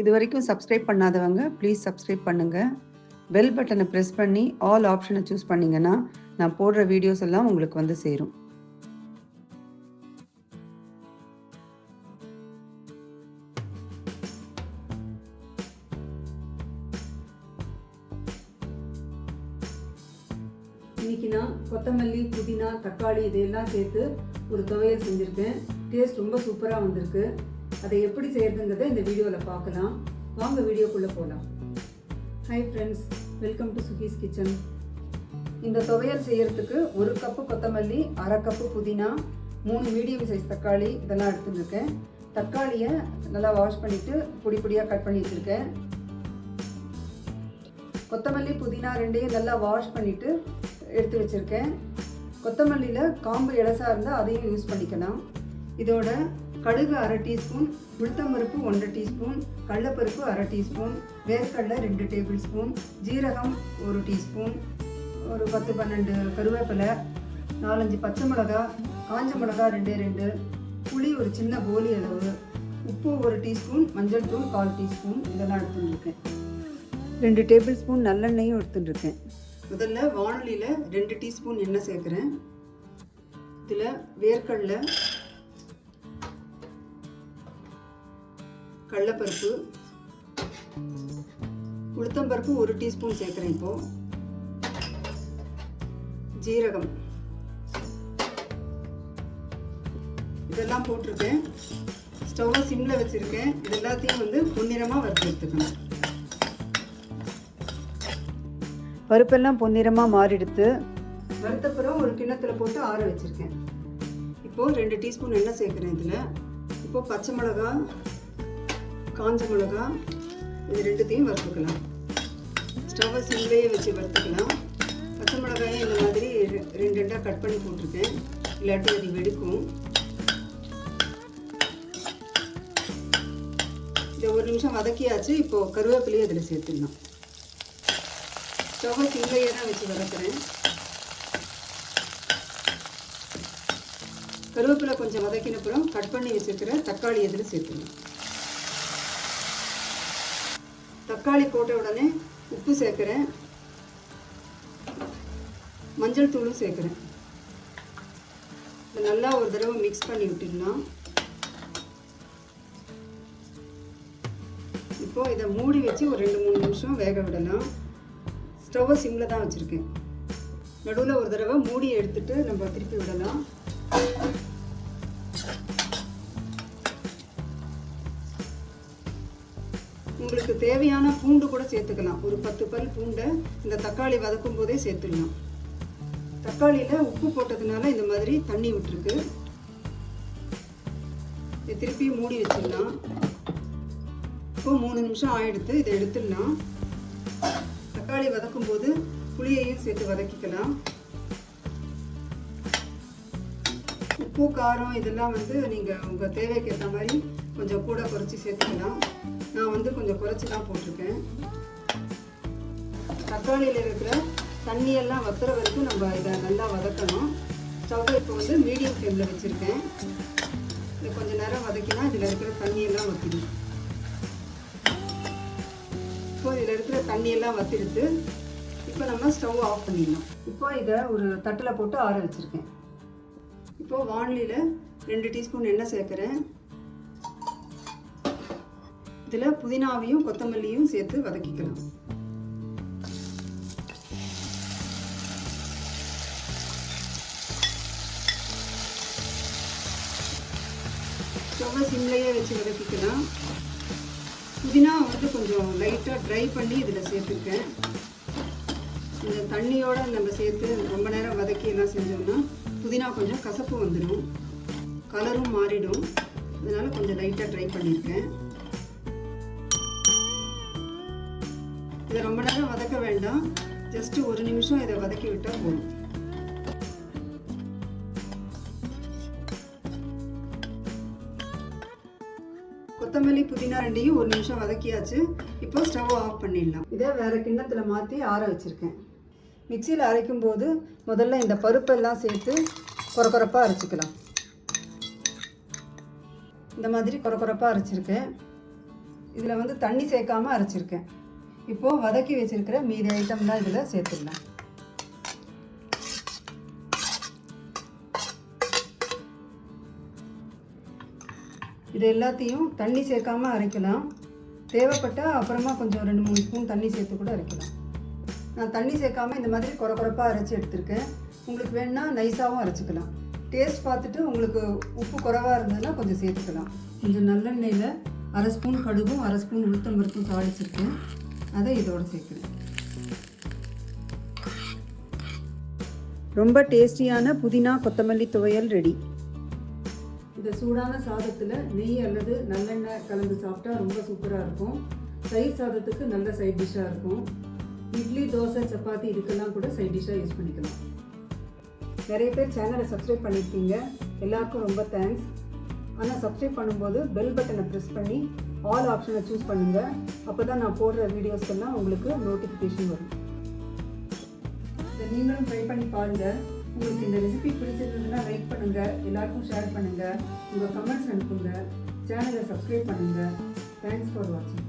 இது வரைக்கும் சப்ஸ்கிரைப் பண்ணாதவங்க ப்ளீஸ் சப்ஸ்கிரைப் பண்ணுங்கள் பெல் பட்டனை ப்ரெஸ் பண்ணி ஆல் ஆப்ஷனை சூஸ் பண்ணிங்கன்னா நான் போடுற வீடியோஸ் எல்லாம் உங்களுக்கு வந்து சேரும். இன்னைக்கு நான் கொத்தமல்லி புதினா தக்காளி இதையெல்லாம் சேர்த்து ஒரு துவையல் செஞ்சுருக்கேன். டேஸ்ட் ரொம்ப சூப்பராக வந்திருக்கு. அதை எப்படி செய்கிறதுங்கிறத இந்த வீடியோவில் பார்க்கலாம். வாங்க வீடியோக்குள்ளே போகலாம் hi friends welcome to Suki's kitchen இந்த துவையல் செய்கிறதுக்கு ஒரு கப்பு கொத்தமல்லி அரை கப்பு புதினா மூணு மீடியம் சைஸ் தக்காளி இதெல்லாம் எடுத்துருக்கேன். தக்காளியை நல்லா வாஷ் பண்ணிவிட்டு பொடி பொடியாக கட் பண்ணி வச்சுருக்கேன். கொத்தமல்லி புதினா ரெண்டையும் நல்லா வாஷ் பண்ணிவிட்டு எடுத்து வச்சுருக்கேன். கொத்தமல்லியில் காம்பு இலசாக இருந்தால் அதையும் யூஸ் பண்ணிக்கலாம். இதோட கடுகு அரை டீஸ்பூன் உளுத்தம்பருப்பு ஒன்றரை டீஸ்பூன் கடலப்பருப்பு அரை டீஸ்பூன் வேர்க்கடலை ரெண்டு டேபிள் ஸ்பூன் ஜீரகம் ஒரு டீஸ்பூன் ஒரு பத்து பன்னெண்டு கருவேப்பிலை நாலஞ்சு பச்சை மிளகா காஞ்ச மிளகா ரெண்டே ரெண்டு புளி ஒரு சின்ன போலி அளவு உப்பு ஒரு டீஸ்பூன் மஞ்சள் தூள் கால் டீஸ்பூன் இதெல்லாம் எடுத்துட்டுருக்கேன். ரெண்டு டேபிள் ஸ்பூன் நல்லெண்ணெயும் எடுத்துட்டுருக்கேன். முதல்ல வானொலியில் ரெண்டு டீஸ்பூன் எண்ணெய் சேர்க்குறேன். இதில் வேர்க்கடலை கடலப்பருப்பு உளுத்தம்பருப்பு ஒரு டீஸ்பூன் சேர்க்குறேன் இப்போது ஜீரகம். இதெல்லாம் போட்டிருக்கேன். ஸ்டவ்வை சிம்மில் வச்சுருக்கேன். இது எல்லாத்தையும் வந்து பொன்னிறமாக வறுத்து எடுத்துக்கணும். பருப்பெல்லாம் பொன்னிறமாக மாறிடுத்து. வறுத்தப்புறம் ஒரு கிண்ணத்தில் போட்டு ஆற வச்சுருக்கேன். இப்போது ரெண்டு டீஸ்பூன் எண்ணெய் சேர்க்குறேன் இதில். இப்போது பச்சை மிளகா காஞ்ச மிளகா இது ரெண்டுத்தையும் வறுத்துக்கலாம். ஸ்டவ்வை சிம்லேயே வச்சு வறுத்துக்கலாம். பச்சை மிளகாயும் இந்த மாதிரி ரெ- ரெண்டு ரெண்டாக கட் பண்ணி போட்டிருக்கேன். இல்லாட்டி அது வெடிக்கும். இதை ஒரு நிமிஷம் வதக்கியாச்சு. இப்போது கருவேப்பிலையும் அதில் சேர்த்துடலாம். ஸ்டவ்வை சிம்லேயே தான் வச்சு வதக்குறேன் கருவேப்பிலை கொஞ்சம் வதக்கினப்புறம் கட் பண்ணி வச்சுருக்கிற தக்காளி இதில் சேர்த்துடலாம். தக்காளி போட்ட உடனே உப்பு சேர்க்குறேன். மஞ்சள் தூளும் சேர்க்குறேன். இதை நல்லா ஒரு தடவை மிக்ஸ் பண்ணி விட்டுடலாம். இப்போ இதை மூடி வச்சு ஒரு ரெண்டு மூணு நிமிஷம் வேக விடலாம். ஸ்டவ்வை சிம்மில் தான் வச்சுருக்கேன். நடுவில் ஒரு தடவை மூடி எடுத்துட்டு நம்ம திருப்பி விடலாம். உங்களுக்கு தேவையான பூண்டு கூட சேர்த்துக்கலாம். ஒரு பத்து பல் பூண்டை இந்த தக்காளி வதக்கும் போதே சேர்த்துடலாம். தக்காளியில் உப்பு போட்டதுனால இந்த மாதிரி தண்ணி விட்டுருக்கு. இதை திருப்பி மூடி வச்சிடலாம். இப்போ மூணு நிமிஷம் ஆயிடுத்து இதை எடுத்துடலாம். தக்காளி வதக்கும் போது புளியையும் சேர்த்து வதக்கிக்கலாம். உப்பு காரம் இதெல்லாம் வந்து நீங்கள் உங்கள் தேவைக்கு ஏற்ற மாதிரி கொஞ்சம் கூட குறைச்சி சேர்த்துக்கலாம். நான் வந்து கொஞ்சம் குறைச்சி தான் போட்டிருக்கேன். தக்காளியில் இருக்கிற தண்ணியெல்லாம் வத்துற வரைக்கும் நம்ம இதை நல்லா வதக்கணும். ஸ்டவ்வை இப்போ வந்து மீடியம் ஃப்ளேமில் வச்சுருக்கேன். இதை கொஞ்சம் நேரம் வதக்கினா இதில் இருக்கிற தண்ணியெல்லாம் வத்திடும் இப்போ இதில் இருக்கிற தண்ணியெல்லாம் வத்திடுத்து இப்போ நம்ம ஸ்டவ் ஆஃப் பண்ணிடலாம் இப்போ இதை ஒரு தட்டில் போட்டு ஆற வச்சுருக்கேன். இப்போது வானலியில் ரெண்டு டீஸ்பூன் எண்ணெய் சேர்க்குறேன். இதில் புதினாவையும் கொத்தமல்லியும் சேர்த்து வதக்கிக்கலாம். ஸ்டவ்வை சிம்லையே வச்சு வதக்கிக்கலாம். புதினா வந்து கொஞ்சம் லைட்டாக ட்ரை பண்ணி இதில் சேர்த்துருக்கேன். இந்த தண்ணியோடு நம்ம சேர்த்து ரொம்ப நேரம் வதக்கி எல்லாம் செஞ்சோம்னா புதினா கொஞ்சம் கசப்பு வந்துடும். கலரும் மாறிடும். அதனால் கொஞ்சம் லைட்டாக ட்ரை பண்ணியிருக்கேன் இதை ரொம்ப நேரம் வதக்க வேண்டாம். ஜஸ்ட் ஒரு நிமிஷம் இதை வதக்கி விட்டால் போதும். கொத்தமல்லி புதினா ரெண்டையும் ஒரு நிமிஷம் வதக்கியாச்சு. இப்போ ஸ்டவ் ஆஃப் பண்ணிடலாம். இதை வேற கிண்ணத்தில் மாற்றி ஆற வச்சுருக்கேன். மிக்சியில் அரைக்கும் போது முதல்ல இந்த பருப்பெல்லாம் சேர்த்து கொரகொரப்பாக அரைச்சிக்கலாம். இந்த மாதிரி கொரகொரப்பாக அரைச்சிருக்கேன். இதில் வந்து தண்ணி சேர்க்காம அரைச்சிருக்கேன். இப்போது வதக்கி வச்சுருக்கிற மீதி ஐட்டம்லாம் இதில் சேர்த்துடலாம். இது எல்லாத்தையும் தண்ணி சேர்க்காமல் அரைக்கலாம். தேவைப்பட்டால் அப்புறமா கொஞ்சம் ரெண்டு மூணு ஸ்பூன் தண்ணி சேர்த்து கூட அரைக்கலாம். நான் தண்ணி சேர்க்காம இந்த மாதிரி குறை அரைச்சி எடுத்திருக்கேன். உங்களுக்கு வேணுன்னா நைஸாகவும் அரைச்சிக்கலாம். டேஸ்ட் பார்த்துட்டு உங்களுக்கு உப்பு குறைவாக இருந்ததுன்னா கொஞ்சம் சேர்த்துக்கலாம். கொஞ்சம் நல்லெண்ணெயில் அரை ஸ்பூன் கடுகும் அரை ஸ்பூன் உளுத்தம் பருப்பும் தாளிச்சிருக்கேன். அதை இதோட சேர்க்குறேன். ரொம்ப டேஸ்டியான புதினா கொத்தமல்லி துவையல் ரெடி. இந்த சூடான சாதத்தில் நெய் அல்லது நல்லெண்ணெய் கலந்து சாப்பிட்டா ரொம்ப சூப்பராக இருக்கும். தயிர் சாதத்துக்கு நல்ல சைட் டிஷ்ஷாக இருக்கும். இட்லி தோசை சப்பாத்தி இதுக்கெல்லாம் கூட சைட் டிஷ்ஷாக யூஸ் பண்ணிக்கலாம். நிறைய பேர் சேனலை சப்ஸ்கிரைப் பண்ணியிருக்கீங்க எல்லாருக்கும் ரொம்ப தேங்க்ஸ் ஆனால் சப்ஸ்கிரைப் பண்ணும்போது பெல் பட்டனை ப்ரெஸ் பண்ணி ஆல் ஆப்ஷனை சூஸ் பண்ணுங்கள் அப்போ தான் நான் போடுற வீடியோஸ்க்கெல்லாம் உங்களுக்கு நோட்டிஃபிகேஷன் வரும். நீங்களும் ட்ரை பண்ணி பாருங்கள் உங்களுக்கு இந்த ரெசிபி பிடிச்சிருந்ததுன்னா லைக் பண்ணுங்கள் எல்லாருக்கும் ஷேர் பண்ணுங்கள் உங்கள் கமெண்ட்ஸ் அனுப்புங்க. சேனலை சப்ஸ்கிரைப் பண்ணுங்கள் தேங்க்ஸ் ஃபார் வாட்சிங்